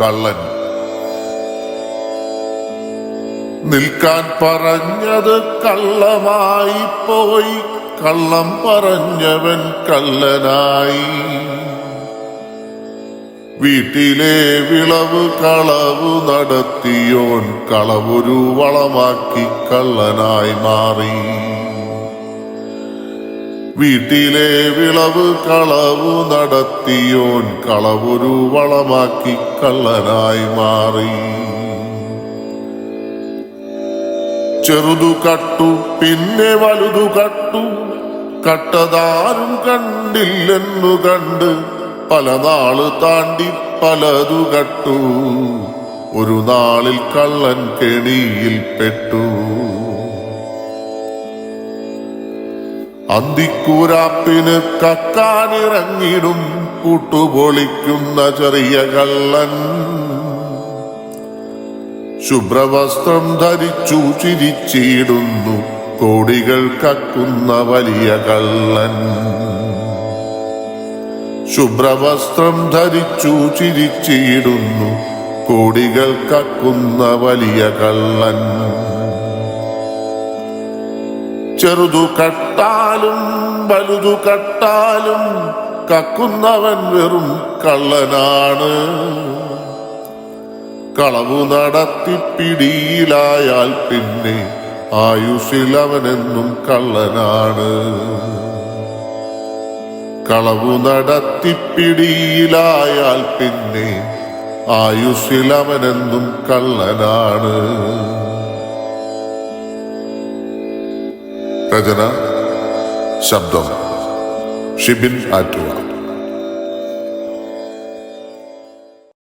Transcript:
കള്ളൻ. നിൽക്കാൻ പറഞ്ഞത് കള്ളമായി പോയി. കള്ളം പറഞ്ഞവൻ കള്ളനായി. വീട്ടിലെ വിളവ് കളവ് നടത്തിയോൻ കളവൊരു വളമാക്കി കള്ളനായി മാറി. വീട്ടിലെ വിളവ് കളവ് നടത്തിയോൻ കളവൊരു വളമാക്കി കള്ളനായി മാറി. ചെറുതു കട്ടു പിന്നെ വലുതു കട്ടു. കട്ടതാരും കണ്ടില്ലെന്നു കണ്ട് പല നാൾ താണ്ടി പലതു കട്ടു. ഒരു നാളിൽ കള്ളൻ കെണിയിൽ പെട്ടു. അന്തിക്കൂരാപ്പിന് കക്കാനിറങ്ങിടും കൂട്ടുപൊളിക്കുന്ന ചെറിയ കള്ളൻ. ശുഭ്രവസ്ത്രം ധരിച്ചു ചിരിച്ചിടുന്നു കോടികൾ കക്കുന്ന വലിയ കള്ളൻ. ശുഭ്രവസ്ത്രം ധരിച്ചു ചിരിച്ചിടുന്നു കോടികൾ കക്കുന്ന വലിയ കള്ളൻ. ചെറുതു കട്ടാലും വലുതു കട്ടാലും കക്കുന്നവൻ വെറും കള്ളനാണ്. കളവു നടത്തി പിടിയിലായാൽ പിന്നെ ആയുഷിൽ അവനെന്നും കള്ളനാണ്. കളവു നടത്തി പിടിയിലായാൽ പിന്നെ ആയുഷിൽ അവനെന്നും കള്ളനാണ്. രചന ശബ്ദം ഷിബിൻ ആറ്റുവ